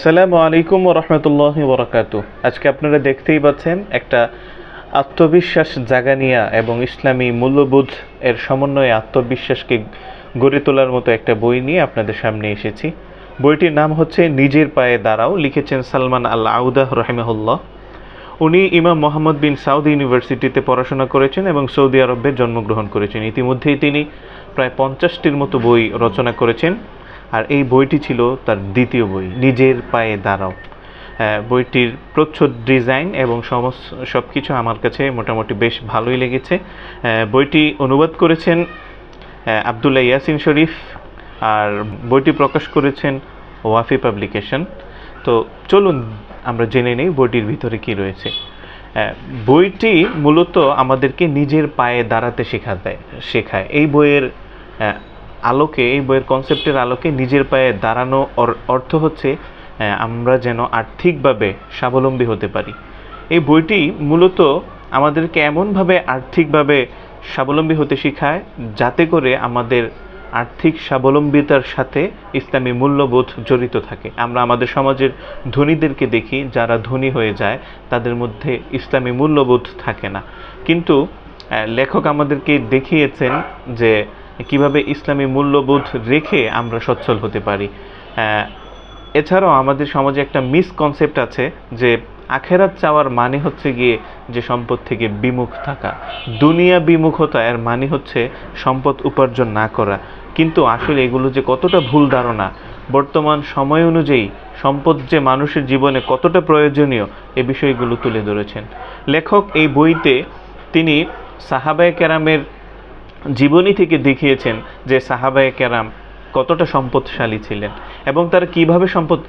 আসসালামু আলাইকুম রহমতুল্লাহ বরকাত আজকে আপনারা দেখতেই পাচ্ছেন একটা আত্মবিশ্বাস জাগানিয়া এবং ইসলামী মূল্যবোধ এর সমন্বয়ে আত্মবিশ্বাসকে গড়ে তোলার মতো একটা বই নিয়ে আপনাদের সামনে এসেছি। বইটির নাম হচ্ছে নিজের পায়ে দাঁড়াও লিখেছেন সালমান আল আউদাহ রহিমাহুল্লাহ। উনি ইমাম মোহাম্মদ বিন সাউদ ইউনিভার্সিটিতে পড়াশোনা করেছেন এবং সৌদি আরবে জন্মগ্রহণ করেছেন। ইতিমধ্যেই তিনি প্রায় পঞ্চাশটির মতো বই রচনা করেছেন। আর এই বইটি ছিল তার দ্বিতীয় বই নিজের পায়ে দাঁড়াও। হ্যাঁ, বইটির প্রচ্ছদ ডিজাইন এবং সমস্ত সব কিছু আমার কাছে মোটামুটি বেশ ভালোই লেগেছে। বইটি অনুবাদ করেছেন আহ, আবদুল্লাহ ইয়াসিন শরীফ আর বইটি প্রকাশ করেছেন ওয়াফি পাবলিকেশন। তো চলুন আমরা জেনে নেই বইটির ভিতরে কি রয়েছে। বইটি মূলত আমাদেরকে নিজের পায়ে দাঁড়াতে শেখা দেয় শেখায়। এই বইয়ের আলোকে, এই বইয়ের কনসেপ্টের আলোকে নিজের পায়ে দাঁড়ানো অর্থ হচ্ছে আমরা যেন আর্থিকভাবে স্বাবলম্বী হতে পারি। এই বইটি মূলত আমাদেরকে এমনভাবে আর্থিকভাবে স্বাবলম্বী হতে শেখায়, যাতে করে আমাদের আর্থিক স্বাবলম্বিতার সাথে ইসলামী মূল্যবোধ জড়িত থাকে। আমরা আমাদের সমাজের ধনীদেরকে দেখি, যারা ধনী হয়ে যায়, তাদের মধ্যে ইসলামী মূল্যবোধ থাকে না। কিন্তু লেখক আমাদেরকে দেখিয়েছেন যে কীভাবে ইসলামী মূল্যবোধ রেখে আমরা সচ্ছল হতে পারি। এছাড়াও আমাদের সমাজে একটা মিসকনসেপ্ট আছে যে আখেরাত চাওয়ার মানে হচ্ছে গিয়ে যে সম্পদ থেকে বিমুখ থাকা। দুনিয়া বিমুখতা, এর মানে হচ্ছে সম্পদ উপার্জন না করা। কিন্তু আসলে এগুলো যে কতটা ভুল ধারণা, বর্তমান সময় অনুযায়ী সম্পদ যে মানুষের জীবনে কতটা প্রয়োজনীয়, এ বিষয়গুলো তুলে ধরেছেন। লেখক এই বইতে তিনি সাহাবায়ে কেরামের জীবনী থেকে দেখিয়েছেন যে সাহাবায়ে কেরাম কতটা সম্পদশালী ছিলেন এবং তারা কীভাবে সম্পদ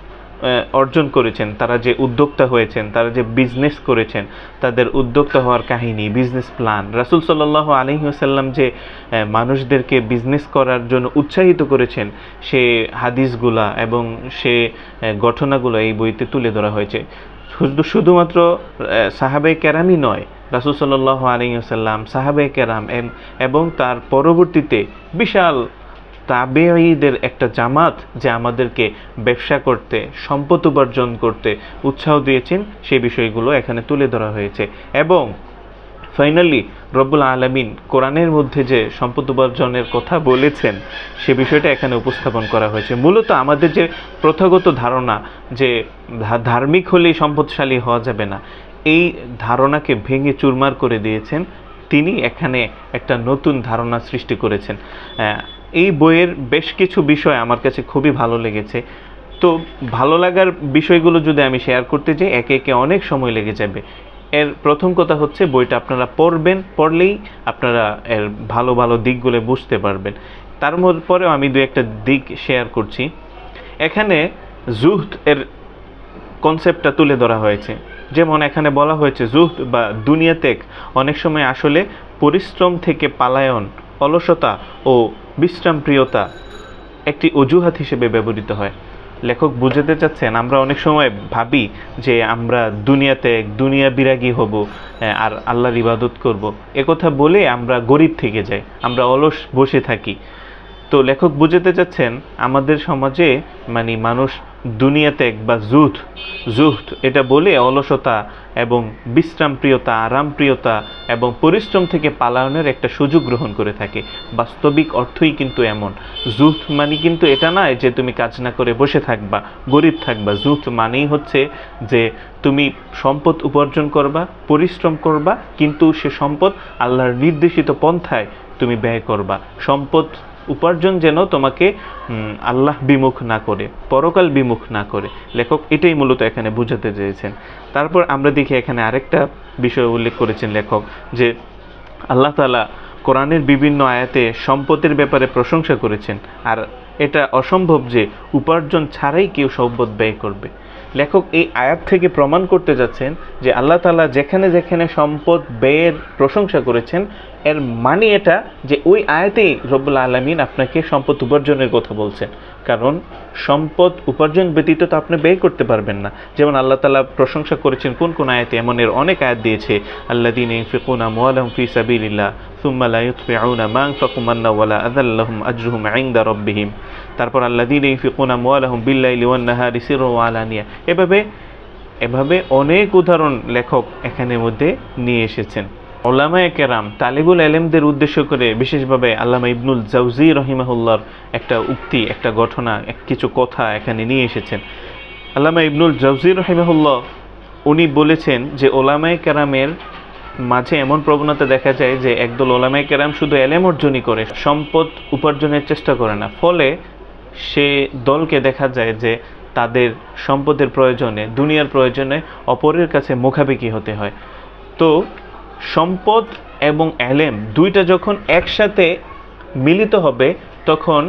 অর্জন করেছেন, তারা যে উদ্যোক্তা হয়েছেন, তারা যে বিজনেস করেছেন, তাদের উদ্যোক্তা হওয়ার কাহিনী বিজনেস প্ল্যান রাসুল সাল্লাহ আলহিহাসাল্লাম যে মানুষদেরকে বিজনেস করার জন্য উৎসাহিত করেছেন, সে হাদিসগুলা এবং সে ঘটনাগুলো এই বইতে তুলে ধরা হয়েছে। শুধু, শুধুমাত্র সাহাবে কেরামই নয় রাসুল সাল্লাহ আলিয়াল্লাম সাহাবে কেরাম এবং তার পরবর্তীতে বিশাল তাবেঈদের একটা জামাত যে আমাদেরকে ব্যবসা করতে, সম্পদ উপার্জন করতে উৎসাহ দিয়েছেন সেই বিষয়গুলো এখানে তুলে ধরা হয়েছে। এবং ফাইনালি রব্বুল আলমিন কোরআনের মধ্যে যে সম্পদ উপার্জনের কথা বলেছেন, সে বিষয়টা এখানে উপস্থাপন করা হয়েছে। মূলত আমাদের যে প্রথাগত ধারণা যে ধার্মিক হলেই সম্পদশালী হওয়া যাবে না এই ধারণাকে ভেঙে চুরমার করে দিয়েছেন। তিনি এখানে একটা নতুন ধারণা সৃষ্টি করেছেন। এই বইয়ের বেশ কিছু বিষয় আমার কাছে খুবই ভালো লেগেছে। তো ভালো লাগার বিষয়গুলো যদি আমি শেয়ার করতে যাই, একে একে অনেক সময় লেগে যাবে। এর প্রথম কথা হচ্ছে, বইটা আপনারা পড়বেন, পড়লেই আপনারা এর ভালো ভালো দিকগুলো বুঝতে পারবেন। তার পরেও আমি দু একটা দিক শেয়ার করছি। এখানে জুহদ এর কনসেপ্টটা তুলে ধরা হয়েছে। যেমন এখানে বলা হয়েছে, জুহদ বা দুনিয়া ত্যাগ অনেক সময় আসলে পরিশ্রম থেকে পালায়ন, অলসতা ও বিশ্রামপ্রিয়তা একটি অজুহাত হিসেবে ব্যবহৃত হয়। লেখক বুঝাতে চাচ্ছেন, আমরা অনেক সময় ভাবি যে আমরা দুনিয়াতে দুনিয়া বিরাগী হব আর আল্লাহর ইবাদত করব। একথা বলে আমরা গরিব থেকে যাই, আমরা অলস বসে থাকি। তো লেখক বুঝাতে চাচ্ছেন, আমাদের সমাজে মানে মানুষ দুনিয়া ত্যাগ বা জুথ জুহদ, এটা বলে অলসতা এবং বিশ্রামপ্রিয়তা, আরামপ্রিয়তা এবং পরিশ্রম থেকে পালায়নের একটা সুযোগ গ্রহণ করে থাকে। বাস্তবিক অর্থই কিন্তু এমন। জুথ মানে কিন্তু এটা নয় যে তুমি কাজ না করে বসে থাকবা, গরিব থাকবা। জুথ মানেই হচ্ছে যে তুমি সম্পদ উপার্জন করবা, পরিশ্রম করবা, কিন্তু সে সম্পদ আল্লাহর নির্দেশিত পন্থায় তুমি ব্যয় করবা। সম্পদ উপার্জন যেন তোমাকে আল্লাহ বিমুখ না করে, পরকাল বিমুখ না করে। লেখক এটাই মূলত এখানে বুঝাতে চেয়েছেন। তারপর আমরা দেখি এখানে আরেকটা বিষয় উল্লেখ করেছেন লেখক, যে আল্লাহ তালা কোরআনের বিভিন্ন আয়াতে সম্পদের ব্যাপারে প্রশংসা করেছেন। আর এটা অসম্ভব যে উপার্জন ছাড়াই কেউ সম্পদ ব্যয় করবে। লেখক এই আয়াত থেকে প্রমাণ করতে যাচ্ছেন যে আল্লাহ তালা যেখানে যেখানে সম্পদ ব্যয়ের প্রশংসা করেছেন এর মানে এটা যে ওই আয়াতেই রব্বুল আলমিন আপনাকে সম্পদ উপার্জনের কথা বলছেন। কারণ সম্পদ উপার্জন ব্যতীত তো আপনি ব্যয় করতে পারবেন না। যেমন আল্লাহ তালা প্রশংসা করেছেন, কোন কোন আয়াতে এমন এর অনেক আয়াত দিয়েছে আল্লাহ দিন ফিকুনা মোয়ালহম ফি সাবিল্লাহ সুম্মালাউনা মাং ফকুমান্নাওয়ালা আদাল্লাহম আজরুহম আইন্দা রব্বিহিম। তারপর আল্লাহ দিন ফিকুনা মোয়ালাহম বিল্লাহ লিওয়ান্নাহা রিসির আলানিয়া। এভাবে এভাবে অনেক উদাহরণ লেখক এখানের মধ্যে নিয়ে এসেছেন। ওলামায়ে কেরাম তালিবুল এলেমদের উদ্দেশ্য করে বিশেষভাবে আল্লামা ইবনুল জাউজি রহিমাহুল্লার একটা উক্তি, একটা ঘটনা কিছু কথা এখানে নিয়ে এসেছেন। আল্লামা ইবনুল জাউজি রহিমাহুল্লাহ, উনি বলেছেন যে ওলামায়ে কেরামের মাঝে এমন প্রবণতা দেখা যায় যে একদল ওলামায়ে কেরাম শুধু এলেম অর্জনই করে, সম্পদ উপার্জনের চেষ্টা করে না। ফলে সে দলকে দেখা যায় যে তাদের সম্পদের প্রয়োজনে, দুনিয়ার প্রয়োজনে অপরের কাছে মুখাপেক্ষি হতে হয়। তো সম্পদ এবং এলেম দুইটা যখন একসাথে মিলিত হবে, তখন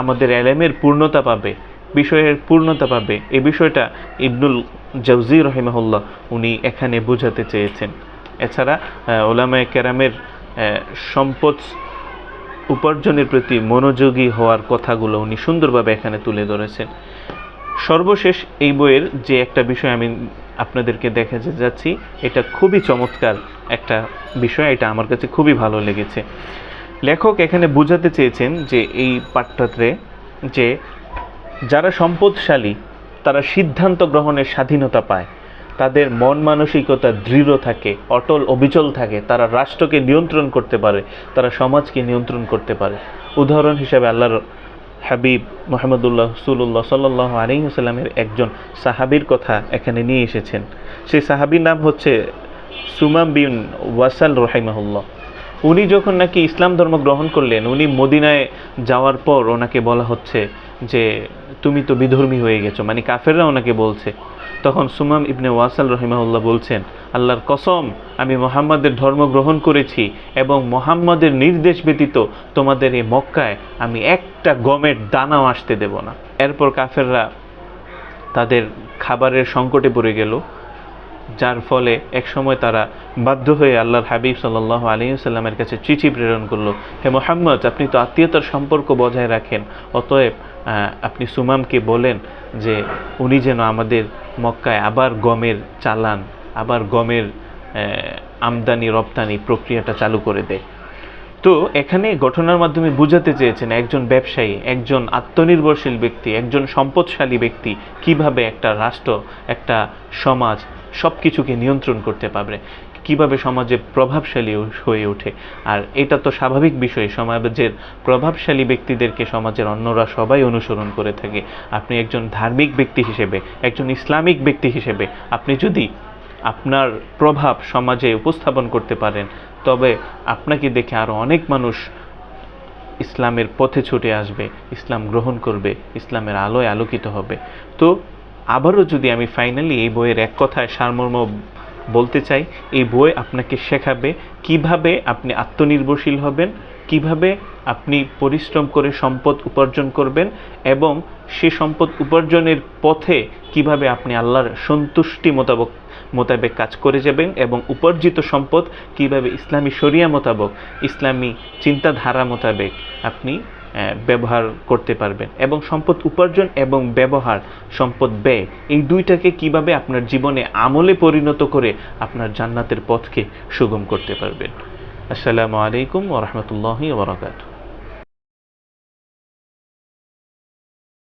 আমাদের এলেমের পূর্ণতা পাবে, বিষয়ের পূর্ণতা পাবে। এই বিষয়টা ইবনুল জাউজি রহিমাহুল্লাহ উনি এখানে বোঝাতে চেয়েছেন। এছাড়া ওলামায়ে কেরামের সম্পদ উপার্জনের প্রতি মনোযোগী হওয়ার কথাগুলো উনি সুন্দরভাবে এখানে তুলে ধরেছেন। সর্বশেষ এই বইয়ের যে একটা বিষয় আমি আপনাদেরকে দেখাতে যাচ্ছি, এটা খুবই চমৎকার একটা বিষয়, এটা আমার কাছে খুবই ভালো লেগেছে। লেখক এখানে বোঝাতে চেয়েছেন যে এই পাঠটাতে যে যারা সম্পদশালী, তারা সিদ্ধান্ত গ্রহণের স্বাধীনতা পায়। তাদের মন মানসিকতা দৃঢ় থাকে, অটল অবিচল থাকে, তারা রাষ্ট্রকে নিয়ন্ত্রণ করতে পারে, তারা সমাজকে নিয়ন্ত্রণ করতে পারে। উদাহরণ হিসাবে আল্লাহর হাবিব মোহাম্মদুল্লাহ সুল্লাহ সাল্লাহ আলিহাসাল্লামের একজন সাহাবির কথা এখানে নিয়ে এসেছেন। সেই সাহাবির নাম হচ্ছে সুমাম বিন ওয়াসাল রহিমাহুল্লাহ। উনি যখন নাকি ইসলাম ধর্ম গ্রহণ করলেন, উনি মদিনায় যাওয়ার পর ওনাকে বলা হচ্ছে যে, তুমি তো বিধর্মী হয়ে গেছো। মানে কাফেররা ওনাকে বলছে। তখন সুমাম ইবনে ওয়াসাল রহিমাউল্লাহ বলছেন, আল্লাহর কসম, আমি মোহাম্মদের ধর্ম গ্রহণ করেছি এবং মোহাম্মদের নির্দেশ ব্যতীত তোমাদের এই মক্কায় আমি একটা গমের দানাও আসতে দেব না। এরপর কাফেররা তাদের খাবারের সংকটে পড়ে গেল। যার ফলে একসময় তারা বাধ্য হয়ে আল্লাহর হাবিব সাল্লাহ আলিয়াল্লামের কাছে চিঠি প্রেরণ করল, হে মোহাম্মদ, আপনি তো আত্মীয়তার সম্পর্ক বজায় রাখেন, অতএব আপনি সুমামকে বলেন যে উনি যেন আমাদের মক্কায় আবার গমের চালান, আবার গমের আমদানি, রপ্তানি প্রক্রিয়াটা চালু করে দেয়। তো এখানে ঘটনার মাধ্যমে বুঝাতে চেয়েছেন একজন ব্যবসায়ী, একজন আত্মনির্ভরশীল ব্যক্তি, একজন সম্পদশালী ব্যক্তি কীভাবে একটা রাষ্ট্র, একটা সমাজ সব কিছুকে নিয়ন্ত্রণ করতে পারবে। কীভাবে সমাজে প্রভাবশালী হয়ে ওঠে। আর এটা তো স্বাভাবিক বিষয়, সমাজের প্রভাবশালী ব্যক্তিদেরকে সমাজের অন্যরা সবাই অনুসরণ করে থাকে। আপনি একজন ধার্মিক ব্যক্তি হিসেবে, একজন ইসলামিক ব্যক্তি হিসেবে, আপনি যদি আপনার প্রভাব সমাজে উপস্থাপন করতে পারেন, তবে আপনাকে দেখে আরও অনেক মানুষ ইসলামের পথে ছুটে আসবে, ইসলাম গ্রহণ করবে, ইসলামের আলোয় আলোকিত হবে। তো আবারও যদি আমি ফাইনালি এই বইয়ের এক কথায় সারমর্ম বলতে চাই, এই বই আপনাকে শেখাবে কীভাবে আপনি আত্মনির্ভরশীল হবেন, কীভাবে আপনি পরিশ্রম করে সম্পদ উপার্জন করবেন এবং সে সম্পদ উপার্জনের পথে কীভাবে আপনি আল্লাহর সন্তুষ্টি মোতাবক, মোতাবেক কাজ করে যাবেন এবং উপার্জিত সম্পদ কীভাবে ইসলামী শরিয়া মোতাবক, ইসলামী চিন্তাধারা মোতাবেক আপনি ব্যবহার করতে পারবেন। এবং সম্পদ উপার্জন এবং ব্যবহার, সম্পদ ব্যয়, এই দুইটাকে কীভাবে আপনার জীবনে আমলে পরিণত করে আপনার জান্নাতের পথকে সুগম করতে পারবেন। আসসালামু আলাইকুম ওরহমতুল্লাহি ওবরাকাতুহ